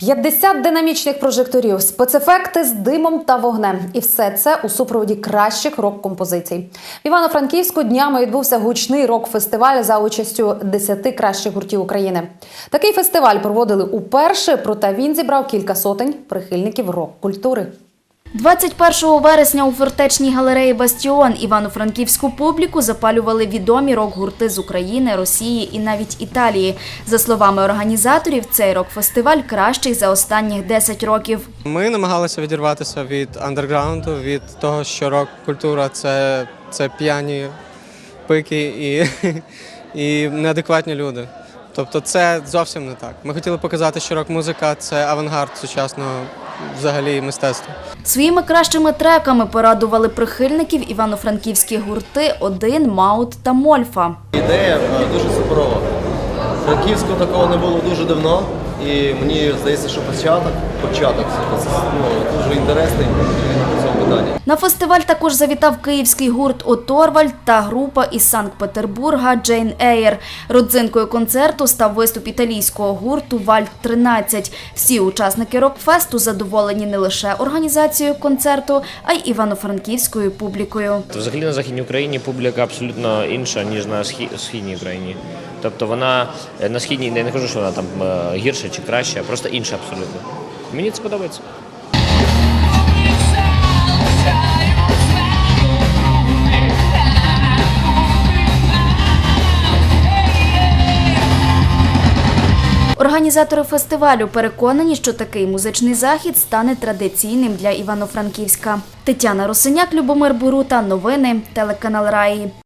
50 динамічних прожекторів, спецефекти з димом та вогнем. І все це у супроводі кращих рок-композицій. В Івано-Франківську днями відбувся гучний рок-фестиваль за участю 10 кращих гуртів України. Такий фестиваль проводили уперше, проте він зібрав кілька сотень прихильників рок-культури. 21 вересня у фортечній галереї Бастіон івано-франківську публіку запалювали відомі рок-гурти з України, Росії і навіть Італії. За словами організаторів, цей рок-фестиваль кращий за останніх 10 років. Ми намагалися відірватися від андерграунду, від того, що рок-культура це, п'яні пики і, і неадекватні люди. Тобто це зовсім не так. Ми хотіли показати, що рок-музика це авангард сучасного взагалі мистецтво. Своїми кращими треками порадували прихильників івано-франківські гурти Один, Маут та Мольфа. Ідея е, дуже суперова. Франківського такого не було дуже давно, і мені здається, що початок, початок це ну, дуже інтересний питанні. На фестиваль також завітав київський гурт Оторвальд та група із Санкт-Петербурга Джейн Ейр. Родзинкою концерту став виступ італійського гурту Вальт 13 Всі учасники рок-фесту задоволені не лише організацією концерту, а й івано-франківською публікою. Взагалі на Західній Україні публіка абсолютно інша, ніж на східній Україні. Тобто вона е, на східній, я не кажу, що вона там е, гірша чи краща, просто інша абсолютно. Мені це подобається. Організатори фестивалю переконані, що такий музичний захід стане традиційним для Івано-Франківська. Тетяна Росиняк, Любомир Бурута. Новини телеканал Раї.